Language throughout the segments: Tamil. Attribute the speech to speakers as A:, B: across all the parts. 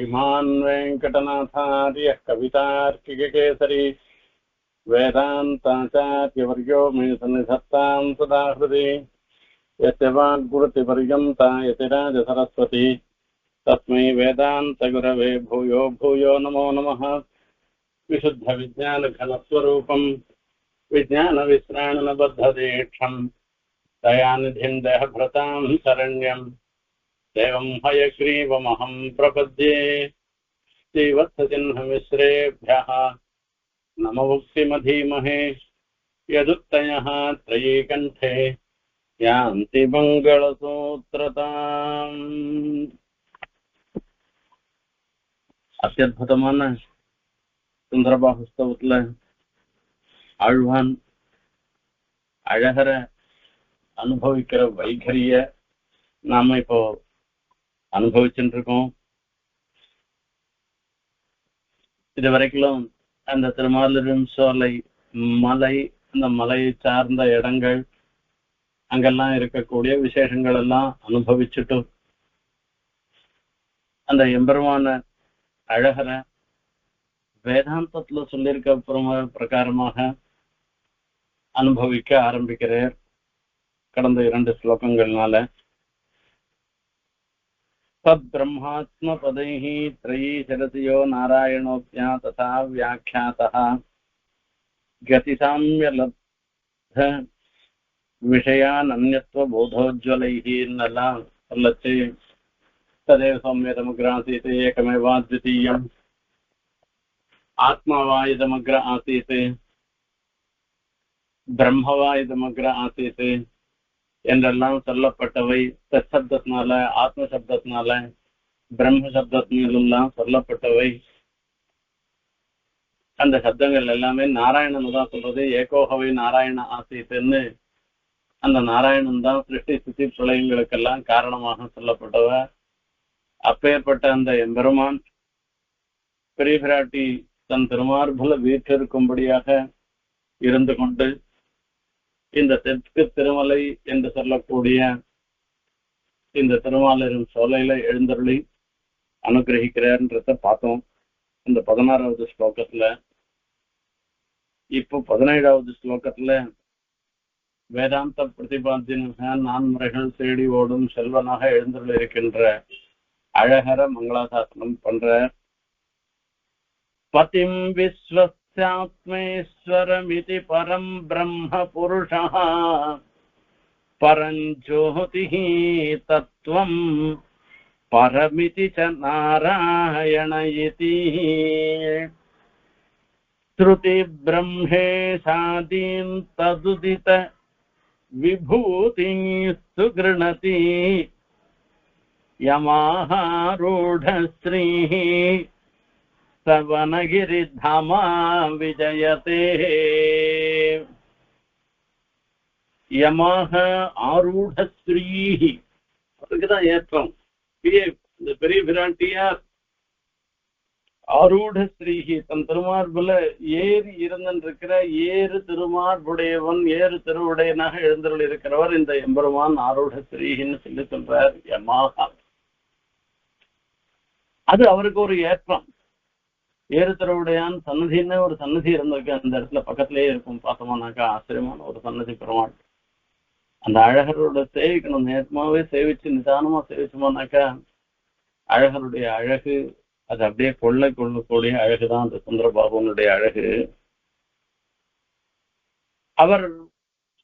A: श्रीमान् वेङ्कटनाथार्यः कवितार्किककेसरी वेदान्ताचार्यवर्यो मे सन्निधत्ताम् सदा हृदि यस्य वाग्गुरुतिपर्यन्ता यतिराजसरस्वती तस्मै वेदान्तगुरवे भूयो भूयो नमो नमः। विशुद्धविज्ञानघनस्वरूपम्, विज्ञानविश्राणनबद्धदीक्षम् दयानिधिम् देहभृताम् शरण्यम्। देवम् हयग्रीवमहम् प्रपद्ये श्रीवत्सचिह्नमिश्रेभ्यः नममुक्तिमधीमहे यदुक्तयः त्रयीकण्ठे யாந்தி மங்களசூத்திரதாம் அத்தியுதமான சுந்தரபாகுஸ்தவத்துல ஆழ்வான் அழகர அனுபவிக்கிற வைகரிய நாம இப்போ அனுபவிச்சுட்டு இருக்கோம் இது வரைக்கும் அந்த திருமாலிரும் சோலை மலை அந்த மலையை சார்ந்த இடங்கள் அங்கெல்லாம் இருக்கக்கூடிய விசேஷங்கள் எல்லாம் அனுபவிச்சுட்டும் அந்த எம்பெருமான அழகர வேதாந்தத்துல சொல்லியிருக்க பிரகாரமாக அனுபவிக்க ஆரம்பிக்கிறார். கடந்த இரண்டு ஸ்லோகங்கள்னால. तद्ब्रह्मात्मपदैः त्रयी चलति नारायणोऽप्या तथा व्याख्यातः। गतिम्य विषयानन्यत्वबोधोज्ज्वलैः नल्लच्चे तदेव सौम्यतमग्र आसीत् एकमेव द्वितीयम् आत्मा वा इदमग्र आसीत्। ब्रह्म वा इदमग्र आसीत्। என்றெல்லாம் சொல்லப்பட்டவை சப்தத்தினால ஆத்ம சப்தத்தினால பிரம்ம சப்தத்தினாலெல்லாம் சொல்லப்பட்டவை. அந்த சப்தங்கள் எல்லாமே நாராயணன் தான் சொல்றது. ஏகோகவை நாராயண ஆசைத்துன்னு அந்த நாராயணன் தான் சிருஷ்டி ஸ்திதி பிரளயங்களுக்கெல்லாம் காரணமாக சொல்லப்பட்டவ அப்பேற்பட்ட அந்த எம்பெருமான் பெரியபிராட்டி தன் திருமார்புல வீற்றிருக்கும்படியாக இருந்து கொண்டு இந்த தெற்கு திருமலை என்று சொல்லக்கூடிய இந்த திருமாலரும் சோலையில எழுந்தருளி அனுகிரகிக்கிறார்ன்றத பார்த்தோம். இந்த பதினாறாவது ஸ்லோகத்துல. இப்போ பதினேழாவது ஸ்லோகத்துல வேதாந்த பிரதிபாத்தியனாக நான்முறைகள் தேடி ஓடும் செல்வனாக எழுந்துள்ள இருக்கின்ற அழகர மங்களாசாசனம் பண்ற பதிம் परस्यात्मेश्वरमिति परं ब्रह्मपुरुषः। परं ज्योतिः तत्त्वं, परमिति च नारायण इति। श्रुतिब्रह्मे सादीं तदुदित विभूतिं सुगृणति यमाहारूढश्रीः सवनगिरिधामा विजयते யமாக ஆரூட ஸ்ரீஹி அதுக்குதான் ஏற்றம் இந்த பெரிய பிராட்டியார் ஆரூட ஸ்ரீஹி தன் திருமார்புல ஏறி இருந்திருக்கிற ஏறு திருமார்புடையவன் ஏறு திருவுடையனாக எழுந்தருள் இருக்கிறவர் இந்த எம்பெருமான் ஆரூட ஸ்ரீஹின்னு சொல்லி சொல்றார் யமாக அது அவருக்கு ஒரு ஏற்றம் ஏறு திருவுடையான் சன்னதின்னு ஒரு சன்னதி இருந்திருக்கு. அந்த இடத்துல பக்கத்திலேயே இருக்கும் பார்த்தோம்னாக்கா ஆச்சரியமான ஒரு சன்னதி பெருமாள். அந்த அழகரோட சேவிக்கணும். நேரமாவே சேவிச்சு நிதானமா சேவிச்சோம்னாக்கா அழகருடைய அழகு அது அப்படியே கொள்ளை கொள்ளக்கூடிய அழகுதான். அந்த சுந்தரபாபுனுடைய அழகு. அவர்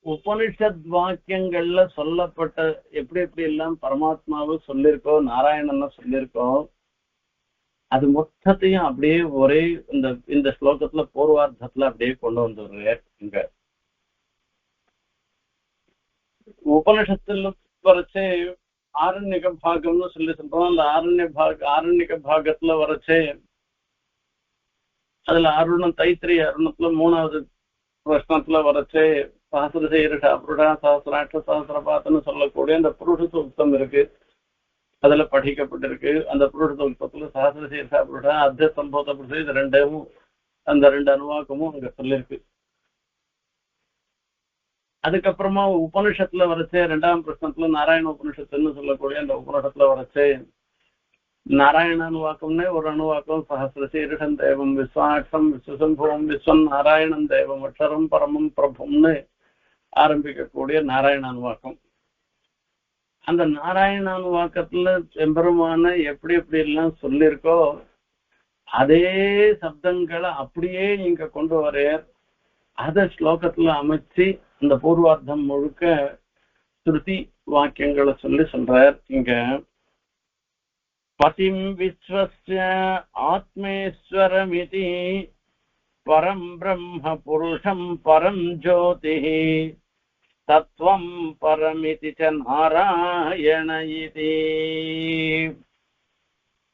A: உபனிஷத் வாக்கியங்கள்ல சொல்லப்பட்ட எப்படி எப்படி எல்லாம் பரமாத்மாவு சொல்லியிருக்கோ நாராயணன் சொல்லியிருக்கோம் அது மொத்தத்தையும் அப்படியே ஒரே இந்த இந்த ஸ்லோகத்துல பூர்வார்த்தத்துல அப்படியே கொண்டு வந்துடுறார். இங்க. உபனிஷத்துல வரைச்சே ஆரண்யக பாகம்னு சொல்லி சொல்றோம். அந்த ஆரண்ய பாக ஆரண்யக பாகத்துல வரைச்சே அதுல அருணம் தைத்திரி அருணத்துல மூணாவது வருஷத்துல வரைச்சே சஹசிர சீருஷா புருஷா சஹசிராட்ச சஹசிரபாத்தன்னு சொல்லக்கூடிய அந்த புருஷ சூக்தம் இருக்கு. அதுல படிக்கப்பட்டிருக்கு அந்த புருஷ சூக்தத்துல சஹசிர சீருஷா புருஷா அத்திய சம்போத புருஷ இது ரெண்டும் அந்த ரெண்டு அனுவாக்கமும் அங்க சொல்லியிருக்கு அதுக்கப்புறமா உபனிஷத்துல வரைச்சே ரெண்டாம் பிரச்சனத்துல நாராயண உபனிஷத்துன்னு சொல்லக்கூடிய அந்த உபனிஷத்துல வரைச்சே நாராயண அணுவாக்கம்னே ஒரு அணுவாக்கம் சஹசிரசீரிஷம் தேவம் விஸ்வாட்சம் விஸ்வசம்பவம் விஸ்வம் நாராயணன் தேவம் அக்ஷரம் பரமம் பிரபும்னு ஆரம்பிக்கக்கூடிய நாராயண அணுவாக்கம் அந்த நாராயணான் அணுவாக்கத்துல எம்பெருமான எப்படி எப்படி எல்லாம் சொல்லியிருக்கோ அதே சப்தங்களை அப்படியே இங்க கொண்டு வரையர். அத ஸ்லோகத்துல அமைச்சு இந்த பூர்வார்த்தம் முழுக்க ஸ்ருதி வாக்கியங்களை சொல்லி சொல்றார். இங்க பதிம் விஸ்வஸ்ய ஆத்மேஸ்வரமிதி பரம் பிரம்ம புருஷம் பரம் ஜோதிஹி தத்துவம் பரமிதி ச நாராயண இதி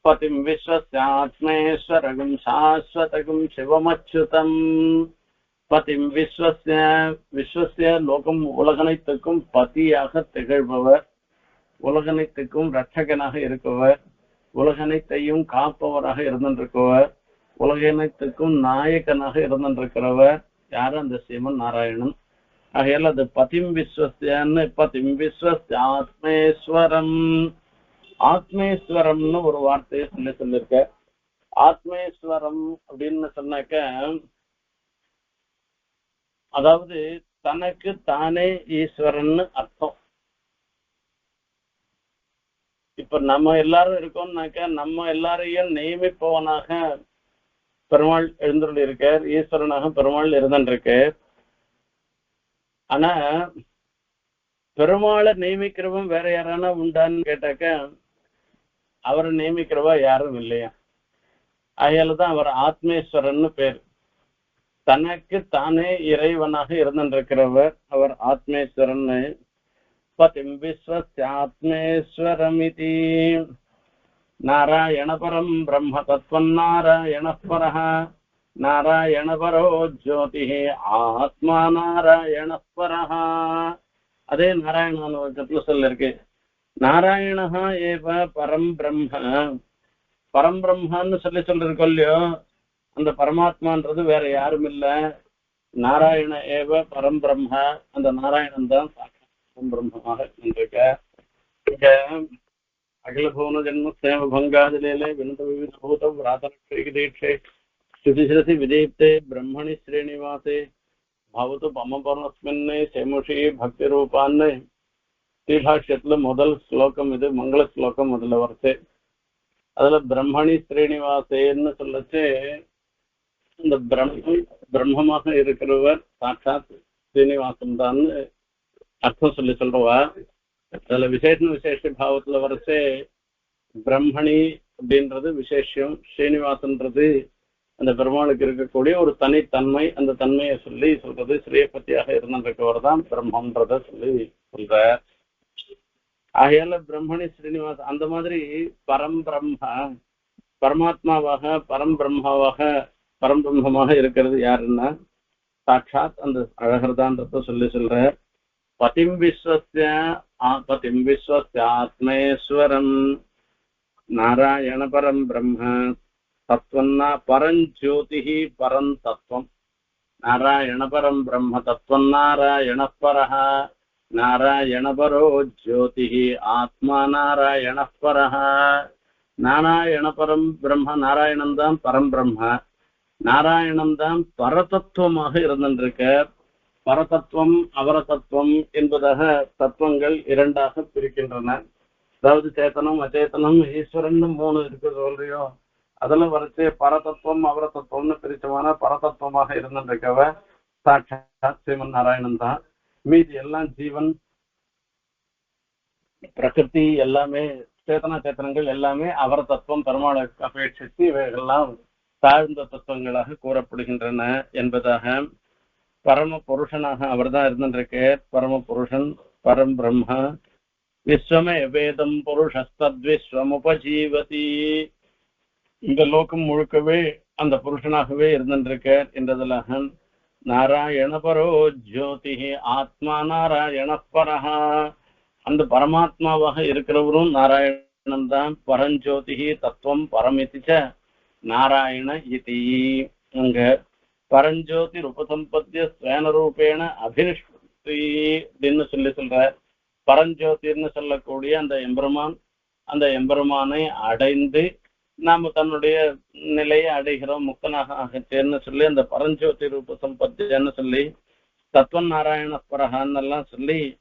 A: பதிம் விஸ்வஸ்யாத்மேஸ்வரகும் சாஸ்வதகும் சிவமச்சுதம் பதிம் விஸ்வஸ்ய விஸ்வஸ்ய லோகம் உலகனைத்துக்கும் பதியாக திகழ்பவர்। உலகனைத்துக்கும் ரட்சகனாக இருக்கவர்। உலகனைத்தையும் காப்பவராக இருந்திருக்கவர். உலகனைத்துக்கும் நாயகனாக இருந்திருக்கிறவர். யாரு அந்த சிவன் நாராயணன்? ஆகையால் அது பதிம் விஸ்வஸ்யன்னு பதிம் விஸ்வஸ்ய ஆத்மேஸ்வரம் ஆத்மேஸ்வரம்னு ஒரு வார்த்தையை சொல்லி சொல்லியிருக்க ஆத்மேஸ்வரம் அப்படின்னு சொன்னாக்க அதாவது தனக்கு தானே ஈஸ்வரன்னு அர்த்தம். இப்ப நம்ம எல்லாரும் இருக்கோம்னாக்க நம்ம எல்லாரையும் நியமிப்பவனாக பெருமாள் எழுந்துள்ள இருக்கார் ஈஸ்வரனாக பெருமாள் இருந்துருக்கு ஆனா பெருமாளை நியமிக்கிறவன் வேற யாரானா உண்டான்னு கேட்டாக்க அவரை நியமிக்கிறவா யாரும் இல்லையா? அதையாலதான் அவர் ஆத்மேஸ்வரன் பேர். தனக்கு தானே இறைவனாக இருந்திருக்கிறவர் அவர் ஆத்மேஸ்வரன்னு. பதிம் விஸ்வஸ்யாத்மேஸ்வரமிதி நாராயணபரம் பிரம்ம தத்துவம் நாராயணபரः நாராயணபரோ ஜோதி ஆத்மா நாராயணபரः அதே சொல்ல இருக்கு நாராயணஹா ஏவ பரம் பிரம்ம. பரம் பிரம்மான்னு சொல்லி சொல்லிருக்கோம் இல்லையோ அந்த பரமாத்மான்றது வேற யாரும் இல்ல நாராயண ஏவ பரம் பிரம்ம. அந்த நாராயணன் தான் சாட்சாத் பிரம்மமாக இருந்திருக்க இங்க அகில புவன ஜென்ம சேம பங்காதிலே வினத விவித பூத விராதலட்சைக தீட்சை ஸ்ருதிசிரசி விதீப்தே பிரம்மணி ஸ்ரீனிவாசே பவது பமபரஸ்மின்னு சேமுஷி பக்தி ரூபான்னு ஸ்ரீபாஷ்யத்துல முதல் ஸ்லோகம் இது மங்கள ஸ்லோகம் முதல்ல வருது அதுல பிரம்மணி ஸ்ரீனிவாசேன்னு சொல்லச்சு இந்த பிரம்ம பிரம்மமாக இருக்கிறவர் சாட்சாத் ஸ்ரீனிவாசன் தான் அர்த்தம் சொல்லி சொல்றவா அதுல விசேஷ விசேஷ பாவத்துல வரச்சே பிரம்மணி அப்படின்றது விசேஷம் ஸ்ரீனிவாசன்றது அந்த பெருமாளுக்கு இருக்கக்கூடிய ஒரு தனித்தன்மை அந்த தன்மையை சொல்லி சொல்றது ஸ்ரீபத்தியாக இருந்திருக்கவர் தான் பிரம்மன்றத சொல்லி சொல்ற ஆகையால பிரம்மணி ஸ்ரீனிவாஸ் அந்த மாதிரி பரம் பிரம்மா பரமாத்மாவாக பரம் பிரம்மாவாக பரம்பிரம்மமாக இருக்கிறது யாருன்னா சாட்சாத் அந்த அழகர்தான்றத சொல்லி சொல்ற பதிம் விஸ்வஸ்ய பதிம் விஸ்வஸ்ய ஆத்மேஸ்வரம் நாராயண பரம் பிரம்ம. தத்துவம்னா பரஞ்சோதிஹி பரம் தத்துவம் நாராயணபரம் பிரம்ம தத்துவம் நாராயண நாராயணபரோ ஜோதிஹி ஆத்மா நாராயண நாராயணபரம் பிரம்ம நாராயணன் தான் பரம் பிரம்ம நாராயணன் தான் பரதத்துவமாக இருந்திருக்க பரதத்துவம் அவரதத்துவம் என்பதாக தத்துவங்கள் இரண்டாக பிரிக்கின்றன. அதாவது சேத்தனம் அச்சேத்தனம் ஈஸ்வரன் மூணு இருக்கு சொல்றியோ? அதுல வரைச்சு பரதத்துவம் அவரதத்துவம்னு பிரித்தமான பரதத்துவமாக இருந்திருக்கவ சாட்சாத் ஸ்ரீமன் நாராயணன் தான். மீதி எல்லாம் ஜீவன் பிரகிருதி எல்லாமே சேத்தன சேத்தனங்கள் எல்லாமே அவர தத்துவம் பெருமாளை அபேட்சித்து இவைகள்லாம் தாழ்ந்த தத்துவங்களாக கூறப்படுகின்றன என்பதாக பரம புருஷனாக அவர்தான் இருந்திருக்கார் பரம புருஷன் பரம் பிரம்மா விஸ்வமே வேதம் புருஷஸ்தத்விஸ்வம் உபஜீவதி இந்த லோகம் முழுக்கவே அந்த புருஷனாகவே இருந்திருக்கார் என்றதலாக நாராயண பரோ ஜோதி ஆத்மா நாராயண பரஹா. அந்த பரமாத்மாவாக இருக்கிறவரும் நாராயணன் தான். பரஞ்சோதிஹி தத்துவம் பரமிதிச்ச ச நாராயண இதி. அங்க பரஞ்சோதி ரூபசம்பத்திய ஸ்வேனரூபேண அபினிஷ்டி அப்படின்னு சொல்லி சொல்ற பரஞ்சோதின்னு சொல்லக்கூடிய அந்த எம்பெருமான் அந்த எம்பெருமானை அடைந்து நாம தன்னுடைய நிலையை அடைகிறோம் முக்தனாக ஆகச்சேன்னு சொல்லி அந்த பரஞ்சோதி ரூப சம்பத்தின்னு சொல்லி தத்துவ நாராயண பரகான்னு எல்லாம் சொல்லி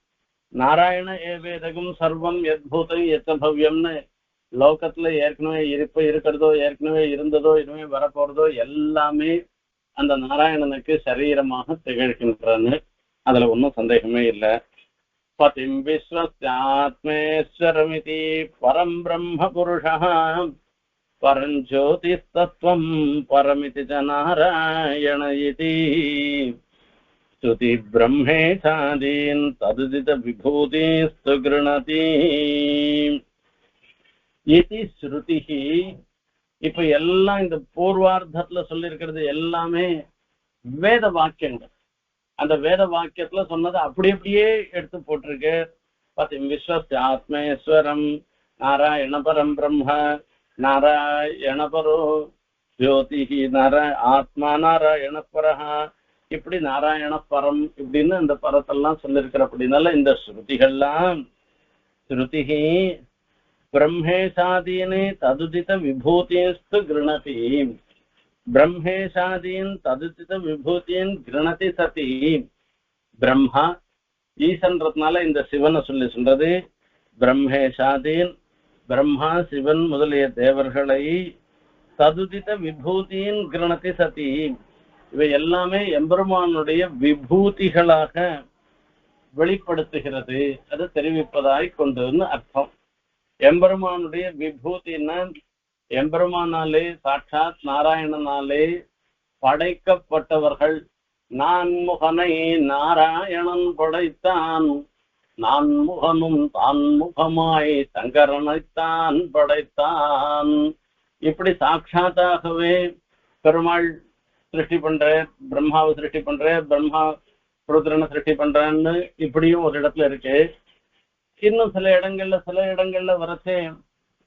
A: நாராயண ஏவேதகம் சர்வம் எத்பூதம் எத்த பவ்யம்னு லோகத்துல ஏற்கனவே இருப்ப இருக்கிறதோ ஏற்கனவே இருந்ததோ இனிமே வரப்போறதோ எல்லாமே அந்த நாராயணனுக்கு சரீரமாக திகழ்கின்றன. அதுல ஒன்றும் சந்தேகமே இல்லை. பதிம் விஸ்வஸ்யாத்மேஸ்வரமிதி பரம் பிரம்ம புருஷா பரஞ்சோதிஸ்தத்வம் பரமிதி ச நாராயண இதி ஸ்ருதி பிரம்மேஷாதீன் ததுதித விபூதிஸ்து கிருணதி இதி ஸ்ருதிஹி இப்ப எல்லாம் இந்த பூர்வார்த்தத்துல சொல்லியிருக்கிறது எல்லாமே வேத வாக்கியங்கள் அந்த வேத வாக்கியத்துல சொன்னதை அப்படி அப்படியே எடுத்து போட்டிருக்கு. பத்தி விஸ்வஸ் ஆத்மேஸ்வரம் நாராயண பரம் பிரம்ம நாராயணபரோ ஜோதிஹி நாராய ஆத்மா நாராயணபரஹா இப்படி நாராயணப்பரம் இப்படின்னு அந்த பரத்தெல்லாம் சொல்லியிருக்கிற அப்படின்னால இந்த ஸ்ருதிகள்லாம் ஸ்ருதிஹி பிரம்மேஷாதீனே ததுதித விபூதிஸ்து கிருணதி। பிரம்மேஷாதீன் ததுதித விபூதியின் கிருணதி சதி। பிரம்மா ஈசன்றதுனால இந்த சிவனை சொல்லி சொல்றது பிரம்மேஷாதீன் பிரம்மா சிவன் முதலிய தேவர்களை சதுதித விபூதியின் கிரணத்தை சதி. இவை எல்லாமே எம்பெருமானுடைய விபூதிகளாக வெளிப்படுத்துகிறது. அது தெரிவிப்பதாய் கொண்டதுன்னு அர்த்தம். எம்பெருமானுடைய விபூதினா எம்பெருமானாலே சாட்சாத் நாராயணனாலே படைக்கப்பட்டவர்கள். நான் முகனை நாராயணன் படைத்தான். நான் முகனும் தான் முகமாய் சங்கரனைத்தான் படைத்தான். இப்படி சாட்சாத்தாகவே பெருமாள் சிருஷ்டி பண்ற பிரம்மாவை சிருஷ்டி பண்ற பிரம்மா ருத்ரனை சிருஷ்டி பண்றான்னு இப்படியும் ஒரு இடத்துல இருக்கு. இன்னும் சில இடங்கள்ல சில இடங்கள்ல வரச்சே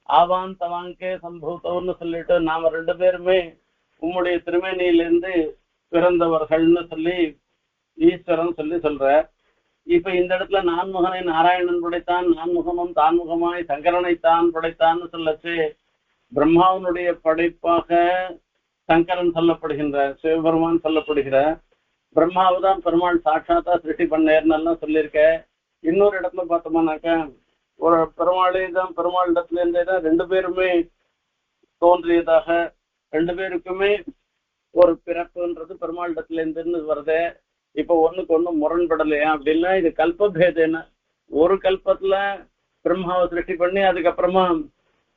A: ஆவான் தவாங்கே சம்பூத்தவர்னு சொல்லிட்டு நாம ரெண்டு பேருமே உம்முடைய திருமேனியிலிருந்து பிறந்தவர்கள்னு சொல்லி ஈஸ்வரன் சொல்லி சொல்ற. இப்ப இந்த இடத்துல நான்முகனை நாராயணன் படைத்தான் நான்முகமும் தான்முகமாய் சங்கரனை தான் படைத்தான்னு சொல்லச்சு. பிரம்மாவனுடைய படைப்பாக சங்கரன் சொல்லப்படுகின்ற சிவபெருமான் சொல்லப்படுகிற பிரம்மாவுதான் பெருமாள் சாட்சாத்தா சிருஷ்டி பண்ணேர்னு எல்லாம் சொல்லியிருக்க. இன்னொரு இடத்துல பார்த்தோம்னாக்கா ஒரு பெருமாளே தான் பெருமாள் இடத்துல இருந்தே தான் ரெண்டு பேருமே தோன்றியதாக ரெண்டு பேருக்குமே ஒரு பிறப்புன்றது பெருமாள் இடத்துல இருந்துன்னு வருதே. இப்ப ஒண்ணுக்கு ஒண்ணு முரண்படலையா அப்படின்னா இது கல்பபேதேன ஒரு கல்பத்துல பிரம்மாவை சிருஷ்டி பண்ணி அதுக்கப்புறமா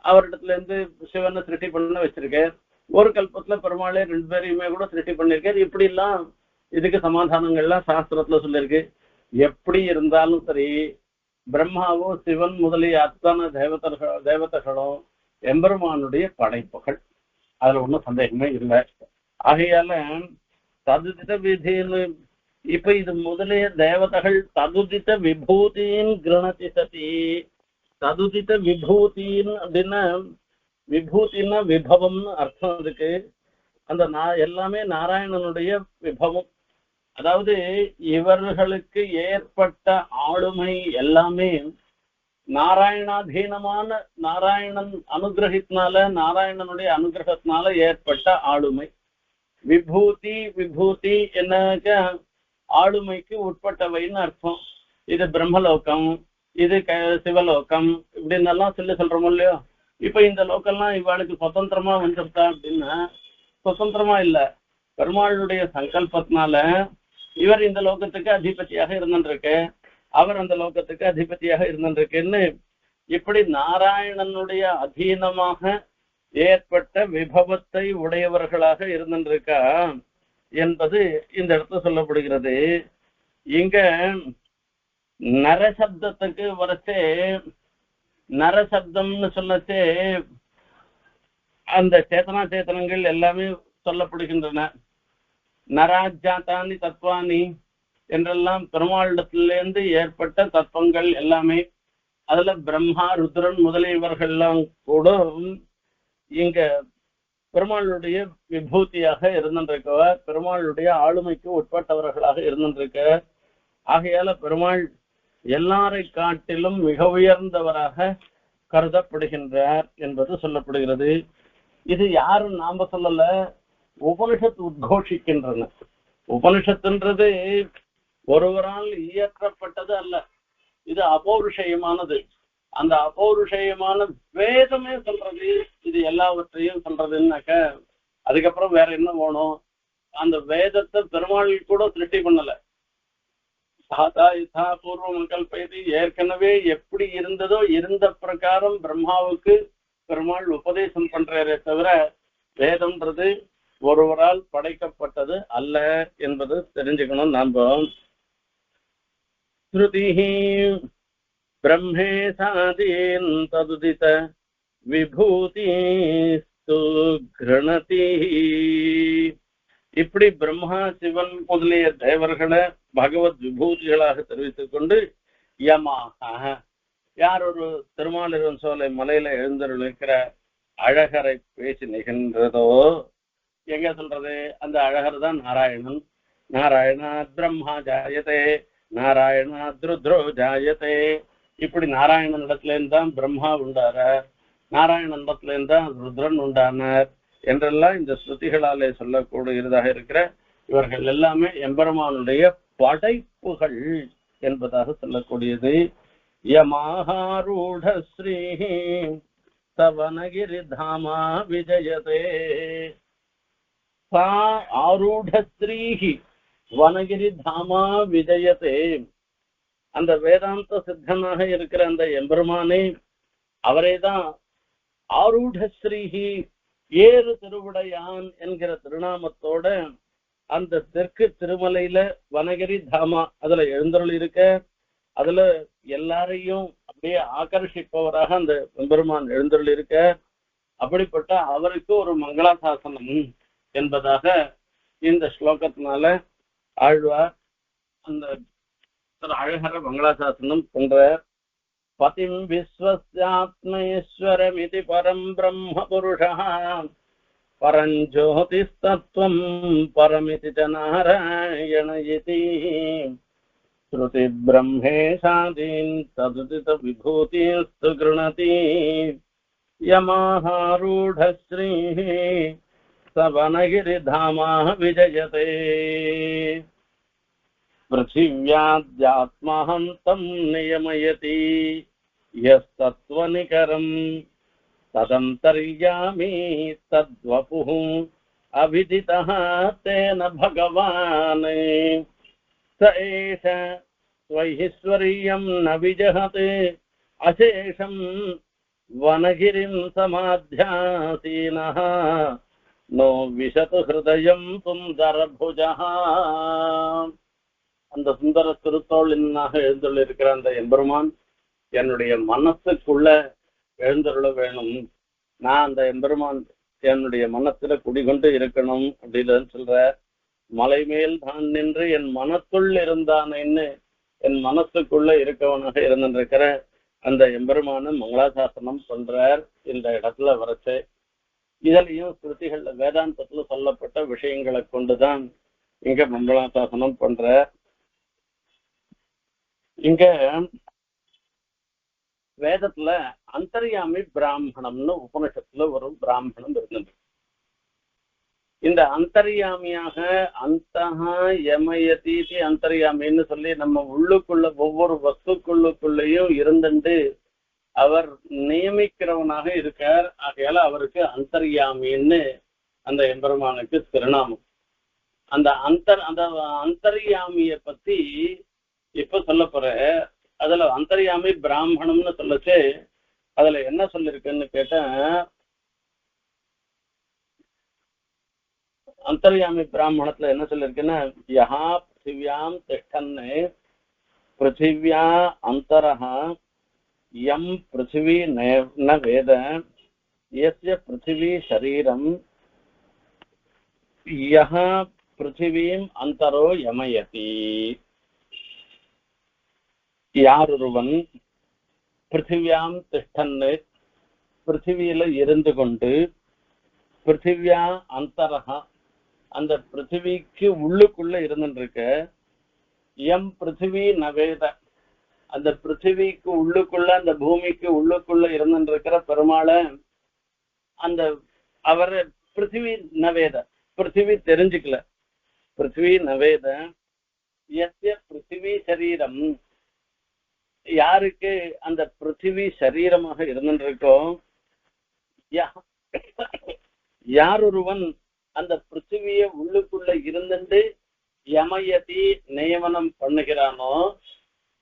A: அவரிடத்துல இருந்து சிவனை சிருஷ்டி பண்ண வச்சிருக்கார். ஒரு கல்பத்துல பெருமாளே ரெண்டு பேரையுமே கூட சிருஷ்டி பண்ணிருக்காரு. இப்படி எல்லாம் இதுக்கு சமாதானங்கள்லாம் சாஸ்திரத்துல சொல்லியிருக்கு எப்படி இருந்தாலும் சரி பிரம்மாவும் சிவன் முதலிய அத்தனை தேவதர்கள் தேவதைகளும் எம்பெருமானுடைய படைப்புகள். அதுல ஒன்றும் சந்தேகமே இல்லை. ஆகையால ததுதித விதின்னு இப்ப இது முதலே தேவதைகள் ததுதித்த விபூதியின் கிரணதி சதி ததுதித்த விபூதியின் அப்படின்னா விபூத்தின்னா விபவம்னு அர்த்தம் இருக்கு அந்த நா எல்லாமே நாராயணனுடைய விபவம். அதாவது இவர்களுக்கு ஏற்பட்ட ஆளுமை எல்லாமே நாராயணாதீனமான நாராயணன் அனுகிரகத்தினால நாராயணனுடைய அனுகிரகத்தினால ஏற்பட்ட ஆளுமை. விபூதி விபூதி என்னக்க ஆளுமைக்கு உட்பட்டவைன்னு அர்த்தம். இது பிரம்மலோகம் இது க சிவலோகம் இப்படின்னு எல்லாம் சொல்லி சொல்றோமோ இல்லையோ? இப்ப இந்த லோக்கம்லாம் இவாளுக்கு சுதந்திரமா வந்துருக்கா அப்படின்னா சுதந்திரமா இல்ல. பெருமாளுடைய சங்கல்பத்தினால இவர் இந்த லோகத்துக்கு அதிபதியாக இருந்துருக்கு அவர் அந்த லோகத்துக்கு அதிபதியாக இருந்துருக்குன்னு இப்படி நாராயணனுடைய அதீனமாக ஏற்பட்ட விபவத்தை உடையவர்களாக இருந்திருக்கா? என்பது இந்த இடத்துல சொல்லப்படுகிறது. இங்க நரசப்தத்துக்கு வரச்சே நரசப்தம்னு சொல்லச்சே அந்த சேத்தனா சேத்தனங்கள் எல்லாமே சொல்லப்படுகின்றன. நராஜாத்தானி தத்வானி என்றெல்லாம் பெருமாளிடத்திலிருந்து ஏற்பட்ட தத்துவங்கள் எல்லாமே. அதுல பிரம்மா ருத்ரன் முதலியவர்கள்லாம் கூட இங்க பெருமாளுடைய விபூதியாக இருந்திருக்கவர் பெருமாளுடைய ஆளுமைக்கு உட்பட்டவர்களாக இருந்திருக்க ஆகையால பெருமாள் எல்லாரை காட்டிலும் மிக உயர்ந்தவராக கருதப்படுகின்றார் என்பது சொல்லப்படுகிறது. இது யாரும் நாம சொல்லல உபனிஷத் உத்கோஷிக்கின்றன. உபனிஷத்துன்றது ஒருவரால் இயற்றப்பட்டது அல்ல. இது அபௌருஷயமானது. அந்த அபௌருஷயமான வேதமே சொல்றது இது எல்லாவற்றையும் சொல்றதுன்னாக்க அதுக்கப்புறம் வேற என்ன போகணும் அந்த வேதத்தை பெருமாள் கூட திருட்டி பண்ணல. சாதா யுதா பூர்வம் கல்பயது ஏற்கனவே எப்படி இருந்ததோ இருந்த பிரகாரம் பிரம்மாவுக்கு பெருமாள் உபதேசம் பண்றாரே தவிர வேதம்ன்றது ஒருவரால் படைக்கப்பட்டது அல்ல என்பது தெரிஞ்சுக்கணும் நம்ப ஸ்ருதி பிரம்மே சாதீன் ததுதித விபூதி கிரணதி இப்படி பிரம்மா சிவன் முதலிய தேவர்களை பகவத் விபூதிகளாக தெரிவித்துக் கொண்டு யமாக யார் ஒரு திருமாலிருவன் சோலை மலையில எழுந்தருளிருக்கிற அழகரை பேசி நிகழ்கிறதோ எங்க சொல்றது? அந்த அழகர் தான் நாராயணன். நாராயணா பிரம்மா ஜாயதே நாராயணா ருத்ரோ ஜாயதே இப்படி நாராயணன் இடத்துலேருந்து தான் பிரம்மா உண்டாரார் நாராயணன் இடத்துலேருந்து தான் ருத்ரன் உண்டானார் என்றெல்லாம் இந்த ஸ்ருதிகளாலே சொல்லக்கூடியதாக இருக்கிற இவர்கள் எல்லாமே எம்பெருமானுடைய படைப்புகள் என்பதாக சொல்லக்கூடியது. யமாரூட ஸ்ரீ சவனகிரி தாமா விஜயதே. சா ஆரூட ஸ்ரீஹி வனகிரி தாமா விஜயதே. அந்த வேதாந்த சித்தனாக இருக்கிற அந்த எம்பெருமானே அவரே தான் ஆரூடஸ்ரீஹி ஏறு திருவுடையான் என்கிற திருநாமத்தோட அந்த தெற்கு திருமலையில வனகிரி தாமா அதுல எழுந்தருள் இருக்க அதுல எல்லாரையும் அப்படியே ஆகர்ஷிப்பவராக அந்த பெருமான் எழுந்தருள் இருக்க அப்படிப்பட்ட அவருக்கு ஒரு மங்களாசாசனம் என்பதாக இந்த ஸ்லோகத்தினால ஆழ்வார் அந்த तत्र अळहर मङ्गलशासनं पङ्क्ते पतिं विश्वस्यात्मैश्वरमिति परं ब्रह्मपुरुषः। परं परमिति च नारायण इति तदुदित तदुदितविभूतिस्तु गृणती। यमाहारूढश्रीः सवनगिरिधामाः विजयते। पृथिव्याद्यात्महन्तं नियमयति यस्तत्त्वनिकरम् तदन्तर्यामी तद्वपुः अभिदितः तेन भगवान्। स एष स्वैश्वर्यं न विजहते, अशेषं वनगिरिं समाध्यासीनः। नो विशतु हृदयं सुन्दरभुजः அந்த சுந்தர திருத்தோளினாக எழுந்துள்ளிருக்கிற அந்த எம்பெருமான் என்னுடைய மனசுக்குள்ள எழுந்தருள வேணும். நான் அந்த எம்பெருமான் என்னுடைய மனத்துல குடிகொண்டு இருக்கணும் அப்படின்னு சொல்ற மலை மேல் தான் நின்று என் மனத்துள் இருந்தானேன்னு என் மனசுக்குள்ள இருக்கவனாக இருந்திருக்கிற அந்த எம்பெருமான மங்களாசாசனம் பண்றார் இந்த இடத்துல வரைச்சு. இதுலயும் ஸ்ருதிகள்ல வேதாந்தத்துல சொல்லப்பட்ட விஷயங்களை கொண்டுதான் இங்க மங்களாசாசனம் பண்ற இங்க வேதத்துல அந்தர்யாமி பிராமணம்னு உபனிஷத்துல ஒரு பிராமணம் இருந்தது. இந்த அந்தர்யாமியாக அந்த யமயதீதி அந்தர்யாமின்னு சொல்லி நம்ம உள்ளுக்குள்ள ஒவ்வொரு வஸ்துக்குள்ளுக்குள்ளேயும் இருந்துட்டு அவர் நியமிக்கிறவனாக இருக்கார். ஆகையால அவருக்கு அந்தர்யாமின்னு அந்த எம்பெருமானுக்கு திருநாமம். அந்த அந்தர் அந்த அந்தர்யாமிய பத்தி இப்ப சொல்ல போற அதுல அந்தர்யாமி பிராமணம்னு சொல்லச்சு அதுல என்ன சொல்லிருக்குன்னு கேட்டேன் அந்தர்யாமி பிராமணத்துல என்ன சொல்லிருக்குன்னா யஹா பிருத்திவியாம் திஷ்டன்னு பிருத்திவியா அந்தரஹா யம் பிருத்திவி ந வேத यस्य पृथिवी शरीरं यः पृथिवीम् अन्तरो यमयति யாரொருவன் பிருத்திவியாம் திஷ்டன்னு பிருத்திவியில இருந்து கொண்டு பிருத்திவியா அந்தரகா அந்த பிருத்திவிக்கு உள்ளுக்குள்ள இருந்துருக்க எம் பிருத்திவி நவேத அந்த பிருத்திவிக்கு உள்ளுக்குள்ள அந்த பூமிக்கு உள்ளுக்குள்ள இருந்துருக்கிற பெருமாளை அந்த அவரை பிருத்திவி நவேத பிருத்திவி தெரிஞ்சுக்கல. பிருத்திவி நவேத எஸ்ய பிருத்திவி சரீரம். யாருக்கு அந்த பிருத்திவி சரீரமாக இருந்துருக்கோ? யார் ஒருவன் அந்த பிருத்திவிய உள்ளுக்குள்ள இருந்துட்டு யமயதி நியமனம் பண்ணுகிறானோ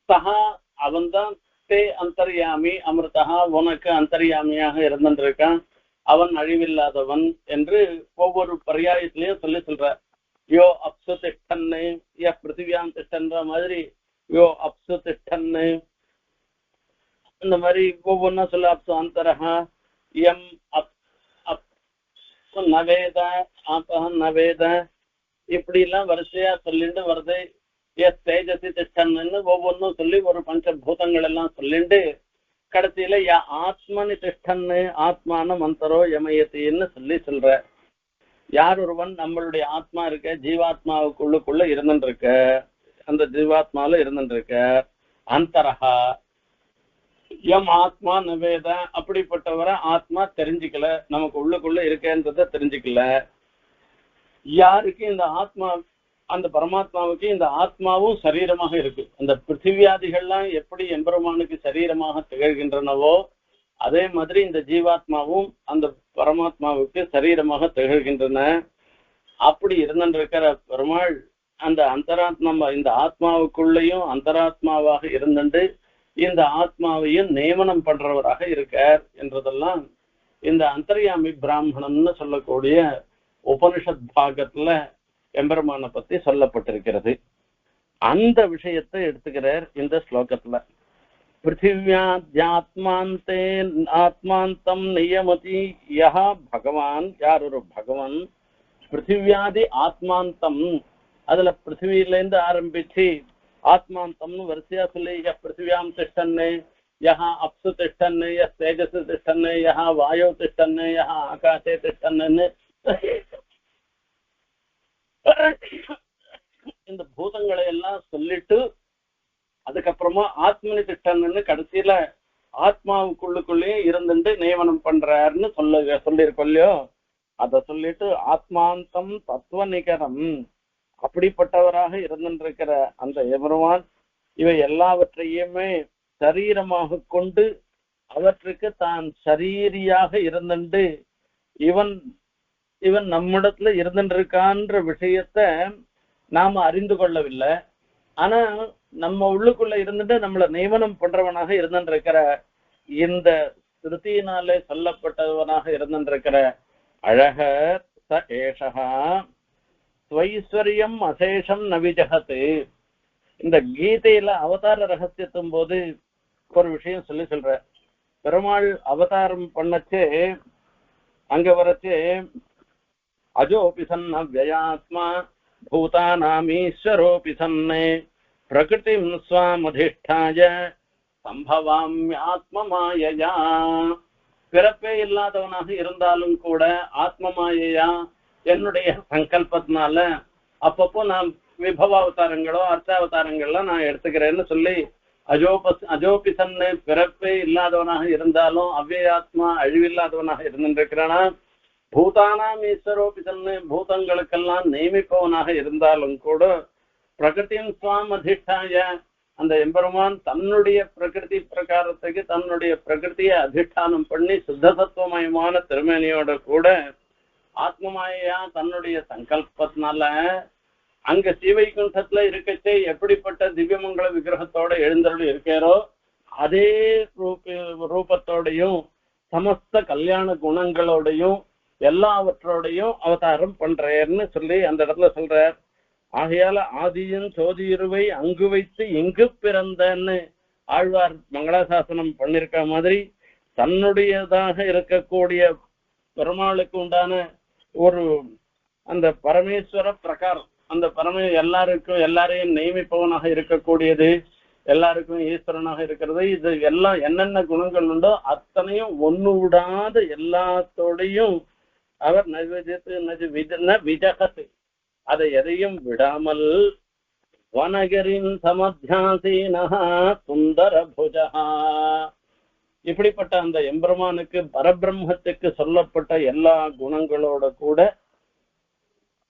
A: சகா அவன்தான் தே அந்தர்யாமி அமிர்தா உனக்கு அந்தர்யாமியாக இருந்துருக்கான். அவன் அழிவில்லாதவன் என்று ஒவ்வொரு பரியாயத்திலையும் சொல்லி சொல்ற யோ அப்சு திஷ்டன்னு யா பிருத்திவியாம் திஷ்டன்ற மாதிரி யோ அப்சு திஷ்டன்னு இந்த மாதிரி ஒவ்வொன்றா சொல்ல அப்சு அந்தரஹா எம் அப் அப் நவேத ஆப்பகம் நவேத. இப்படி எல்லாம் வரிசையா சொல்லிட்டு வருது எஸ் தேஜசி திஷ்டன்னு ஒவ்வொன்றும் சொல்லி ஒரு பஞ்சபூதங்கள் எல்லாம் சொல்லிட்டு கடைசியில யா ஆத்மனி திஷ்டன்னு ஆத்மான மந்தரோ யமயத்தின்னு சொல்லி சொல்ற. யார் ஒருவன் நம்மளுடைய ஆத்மா இருக்க ஜீவாத்மாவுக்குள்ளுக்குள்ள இருந்துட்டு இருக்க அந்த ஜீவாத்மாவில இருந்துட்டு இருக்க அந்தரஹா எம் ஆத்மா நவேத அப்படிப்பட்டவரை ஆத்மா தெரிஞ்சுக்கல. நமக்கு உள்ளுக்குள்ள இருக்கேன்றத தெரிஞ்சுக்கல. யாருக்கு இந்த ஆத்மா அந்த பரமாத்மாவுக்கு இந்த ஆத்மாவும் சரீரமாக இருக்கு. அந்த பிருத்திவியாதிகள்லாம் எப்படி எம்பெருமானுக்கு சரீரமாக திகழ்கின்றனவோ அதே மாதிரி இந்த ஜீவாத்மாவும் அந்த பரமாத்மாவுக்கு சரீரமாக திகழ்கின்றன. அப்படி இருந்துருக்கிற பெருமாள் அந்த அந்தராத்மா இந்த ஆத்மாவுக்குள்ளேயும் அந்தராத்மாவாக இருந்துட்டு இந்த ஆத்மாவையும் நியமனம் பண்றவராக இருக்கார் என்றதெல்லாம் இந்த அந்தர்யாமி பிராமணன்னு சொல்லக்கூடிய உபனிஷத் பாகத்துல எம்பெருமானை பத்தி சொல்லப்பட்டிருக்கிறது. அந்த விஷயத்தை எடுத்துக்கிறார் இந்த ஸ்லோகத்துல. பிருத்திவியாத்மாந்தே ஆத்மாந்தம் நியமதி யா பகவான் யார் ஒரு பகவான்? பிருத்திவியாதி ஆத்மாந்தம். அதுல பிருத்திவியிலேருந்து ஆரம்பிச்சு ஆத்மாந்தம்னு வரிசையா சொல்லி ய பிருத்திவியாம் திஷ்டன்னு யஹா அப்சு திஷ்டன்னு ய தேஜஸ் திஷ்டன்னு யஹா வாயு திஷ்டன்னு யஹா ஆகாசே திஷ்டன்னு இந்த பூதங்களை எல்லாம் சொல்லிட்டு அதுக்கப்புறமா ஆத்மனி திட்டன்னு கடைசியில ஆத்மாவுக்குள்ளுக்குள்ளேயே இருந்துட்டு நியமனம் பண்றாருன்னு சொல்ல சொல்லியிருக்கோம் இல்லையோ? அதை சொல்லிட்டு ஆத்மாந்தம் தத்துவ நிகரம். அப்படிப்பட்டவராக இருந்திருக்கிற அந்த எபெருமான் இவை எல்லாவற்றையுமே சரீரமாக கொண்டு அவற்றுக்கு தான் சரீரியாக இருந்துண்டு. இவன் இவன் நம்மிடத்துல இருந்துருக்கான்ற விஷயத்த நாம அறிந்து கொள்ளவில்லை. ஆனா நம்ம உள்ளுக்குள்ள இருந்துட்டு நம்மள நியமனம் பண்றவனாக இருந்துருக்கிற இந்த ஸ்ருதியினாலே சொல்லப்பட்டவனாக இருந்துருக்கிற அழகர் ச ஏஷகா ஸ்வைஸ்வரியம் அசேஷம் நவிஜகத்து இந்த கீதையில அவதார ரகசியத்தும் போது ஒரு விஷயம் சொல்லி சொல்ற பெருமாள் அவதாரம் பண்ணச்சு அங்க வரச்சு அஜோபி சன்ன வியாத்மா பூதானாமீஸ்வரோபி சன்னே பிரகிருதிம் ஸ்வாமதிஷ்டாய சம்பவாமியாத்மமாயையா பிறப்பே இல்லாதவனாக இருந்தாலும் கூட ஆத்ம மாயையா என்னுடைய சங்கல்பத்தினால அப்பப்போ நான் விபவாவதாரங்களோ அர்த்தாவதாரங்கள்லாம் நான் எடுத்துக்கிறேன்னு சொல்லி அஜோப அஜோபிசன்னு பிறப்பே இல்லாதவனாக இருந்தாலும் அவ்வியாத்மா அழிவில்லாதவனாக இருந்திருக்கிறானா? பூதானாம் ஈஸ்வரோபிசன்னு பூதங்களுக்கெல்லாம் நியமிப்பவனாக இருந்தாலும் கூட பிரகிருதியின் சுவாம் அதிஷ்டாய அந்த எம்பெருமான் தன்னுடைய பிரகிருதி பிரகாரத்துக்கு தன்னுடைய பிரகிருதியை அதிஷ்டானம் பண்ணி சுத்த தத்துவமயமான திருமேனியோட கூட ஆத்மமாயா தன்னுடைய சங்கல்பத்தினால அங்க சீவைகுண்டத்துல இருக்கச்சே எப்படிப்பட்ட திவ்யமங்கல விக்கிரகத்தோட எழுந்தருள் இருக்காரோ அதே ரூப ரூபத்தோடையும் சமஸ்த கல்யாண குணங்களோடையும் எல்லாவற்றோடையும் அவதாரம் பண்றேன்னு சொல்லி அந்த இடத்துல சொல்றார். ஆகையால ஆதியன் சோதியிருவை அங்கு வைத்து இங்கு பிறந்தன்னு ஆழ்வார் மங்களாசாசனம் பண்ணிருக்க மாதிரி தன்னுடையதாக இருக்கக்கூடிய பெருமாளுக்கு உண்டான ஒரு அந்த பரமேஸ்வர பிரகாரம் அந்த பரம எல்லாருக்கும் எல்லாரையும் நியமிப்பவனாக இருக்கக்கூடியது எல்லாருக்கும் ஈஸ்வரனாக இருக்கிறது இது எல்லாம் என்னென்ன குணங்கள் உண்டோ அத்தனையும் ஒண்ணு விடாத எல்லாத்தோடையும் அவர் நவிஜத்து விஜகத்து அதை எதையும் விடாமல் வனகரின் சமத்தியாசீனஹ சுந்தர புஜஹா இப்படிப்பட்ட அந்த எம்பெருமானுக்கு பரபிரம்மத்துக்கு சொல்லப்பட்ட எல்லா குணங்களோட கூட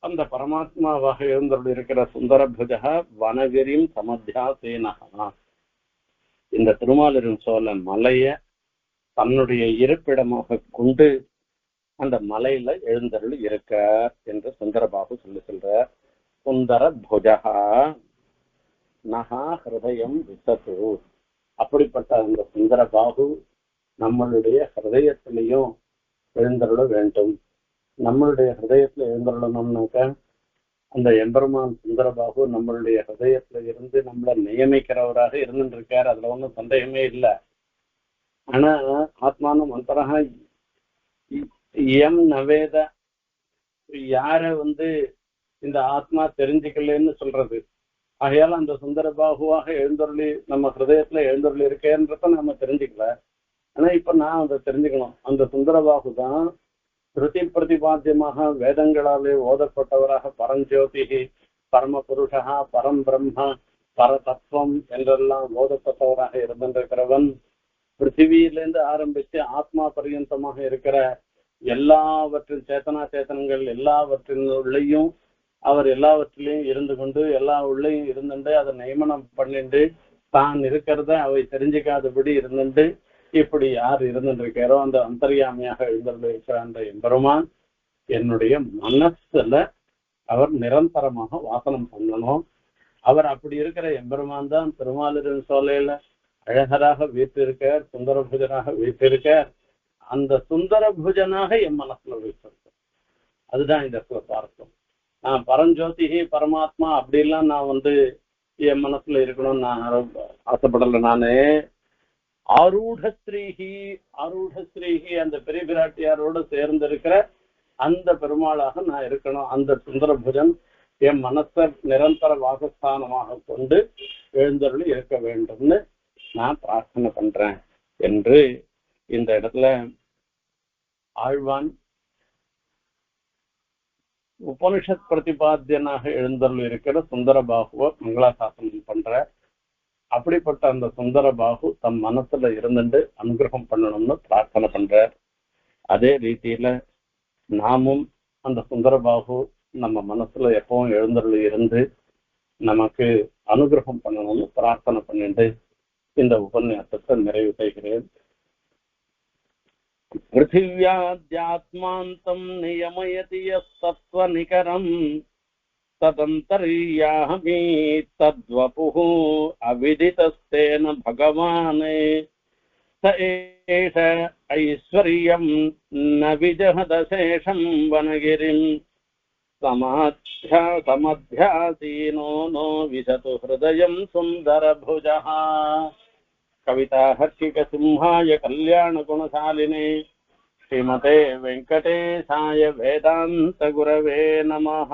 A: அந்த பரமாத்மாவாக எழுந்தருள் இருக்கிற சுந்தர புஜகா வனகிரின் சமத்தியாசீனஹா இந்த திருமாலிரும் சோழ மலைய தன்னுடைய இருப்பிடமாக கொண்டு அந்த மலையில எழுந்தருள் இருக்கார் என்று சுந்தரபாபு சொல்லி சொல்ற சுந்தர புஜகா நகா ஹிருதயம் விசத்து அப்படிப்பட்ட அந்த சுந்தர பாபு நம்மளுடைய ஹிருதயத்திலையும் எழுந்தருள வேண்டும். நம்மளுடைய ஹிருதயத்துல எழுந்தருளணும்னாக்க அந்த எம்பெருமான் சுந்தரபாபு நம்மளுடைய ஹிருதயத்துல இருந்து நம்மளை நியமிக்கிறவராக இருந்துட்டு இருக்காரு அதுல ஒன்றும் சந்தேகமே இல்லை. ஆனா ஆத்மான மந்தரகா எம் நவேத. யார வந்து இந்த ஆத்மா தெரிஞ்சுக்கலன்னு சொல்றது? ஆகையால அந்த சுந்தர பாகுவாக எழுந்தொருளி நம்ம ஹிருதயத்துல எழுந்தொருளி இருக்கேன்றத நம்ம தெரிஞ்சுக்கல. ஆனா இப்ப நான் அதை தெரிஞ்சுக்கணும். அந்த சுந்தர பாகு தான் ஸ்ருதி பிரதிபாத்தியமாக வேதங்களாலே ஓதப்பட்டவராக பரஞ்சோதிகி பரம புருஷா பரம் பிரம்ம பரதத்துவம் என்றெல்லாம் ஓதப்பட்டவராக இருந்திருக்கிறவன் பிருத்திவியிலிருந்து ஆரம்பிச்சு ஆத்மா பரியந்தமாக இருக்கிற எல்லாவற்றின் சேத்தனா சேத்தனங்கள் எல்லாவற்றின் உள்ளேயும் அவர் எல்லாவற்றிலையும் இருந்து கொண்டு எல்லா உள்ளேயும் இருந்துட்டு அதை நியமனம் பண்ணிட்டு தான் இருக்கிறத அவை தெரிஞ்சுக்காதபடி இருந்துட்டு இப்படி யார் இருந்துருக்காரோ அந்த அந்தர்யாமியாக எழுந்துள்ள இருக்கிற அந்த எம்பெருமான். என்னுடைய மனசுல அவர் நிரந்தரமாக வாசனம் பண்ணணும். அவர் அப்படி இருக்கிற எம்பெருமான் தான் திருமாலிருன் சோலையில அழகராக வீற்றிருக்கார் சுந்தரபுஜனாக வீற்றிருக்கார். அந்த சுந்தரபுஜனாக என் மனசுல வைத்திருக்க அதுதான் இந்த இடத்துல பார்த்தோம் நான் பரஞ்சோதிகி பரமாத்மா அப்படிலாம் நான் வந்து என் மனசுல இருக்கணும்னு நான் ஆசைப்படலை ஆசைப்படல. நானு ஆரூடஸ்ரீஹி ஆரூடஸ்ரீஹி அந்த பெரிய பிராட்டியாரோட சேர்ந்து இருக்கிற அந்த பெருமாளாக நான் இருக்கணும். அந்த சுந்தரபுஜன் என் மனசை நிரந்தர வாசஸ்தானமாக கொண்டு எழுந்தருளி இருக்க வேண்டும்னு நான் பிரார்த்தனை பண்றேன் என்று இந்த இடத்துல ஆழ்வான் உபனிஷத் பிரதிபாத்தியனாக எழுந்தருள் இருக்கிற சுந்தர பாகுவை மங்களாசாசனம் பண்ற. அப்படிப்பட்ட அந்த சுந்தர பாகு தம் மனசுல இருந்துட்டு அனுகிரகம் பண்ணணும்னு பிரார்த்தனை பண்ற அதே ரீதியில நாமும் அந்த சுந்தர பாகு நம்ம மனசுல எப்பவும் எழுந்தருள் இருந்து நமக்கு அனுகிரகம் பண்ணணும்னு பிரார்த்தனை பண்ணிட்டு இந்த உபன்யாசத்தை நிறைவு செய்கிறேன். पृथिव्याद्यात्मान्तम् नियमयति यस्तत्त्वनिकरम् तदन्तर्यामि तद्वपुः अविदितस्तेन भगवान्। स एष ऐश्वर्यम् न विजहदशेषम् वनगिरिम् समाध्या समध्यासीनो नो विशतु हृदयम् सुन्दरभुजः। कविता हर्षिकसिंहाय कल्याणगुणशालिने श्रीमते वेङ्कटेशाय वेदान्तगुरवे नमः।